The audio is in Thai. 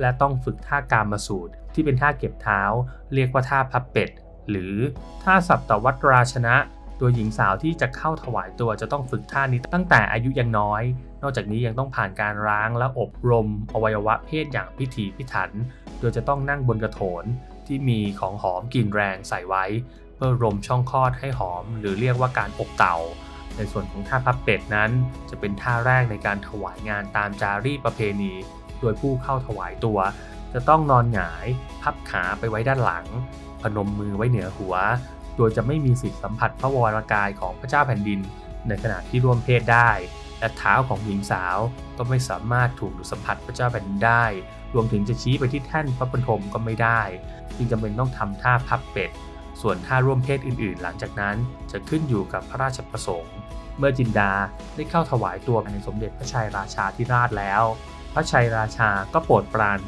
และต้องฝึกท่ากามสูตร ที่เป็นท่าเก็บเท้า เรียกว่าท่าพับเป็ด หรือท่าสัปตวัตราชนะตัวหญิงสาวที่จะเข้าถวายตัวจะต้องฝึกท่านี้ตั้งแต่อายุยังน้อย นอกจากนี้ยังต้องผ่านการล้างและอบรม อวัยวะเพศอย่างพิถีพิถัน โดยจะต้องนั่งบนกระโถนที่มีของหอมกลิ่นแรงใส่ไว้ เพื่อรมช่องคลอดให้หอม หรือเรียกว่าการอบเต่า ในส่วนของท่าพับเป็ดนั้น จะเป็นท่าแรกในการถวายงานตามจารีตประเพณี โดยผู้เข้าถวายตัว จะต้องนอนหงาย พับขาไปไว้ด้านหลัง พนมมือไว้เหนือหัว โดยจะไม่มีสิทธิสัมผัสพระวรกายของพระเจ้าแผ่นดิน ในขณะที่ร่วมเพศได้ และเท้าของหญิงสาวก็ไม่สามารถถูกสัมผัสพระเจ้าแผ่นดินได้ รวมถึงจะชี้ไปที่แท่นพระบรรทมก็ไม่ได้ จึงจำเป็นต้องทำท่าพับเป็ด ส่วนท่าร่วมเพศอื่น ๆ หลังจากนั้นจะขึ้นอยู่กับพระราชประสงค์เมื่อจินดาได้เข้าถวายตัวในสมเด็จพระชัยราชาธิราชแล้ว พระชัยราชาก็โปรดปราน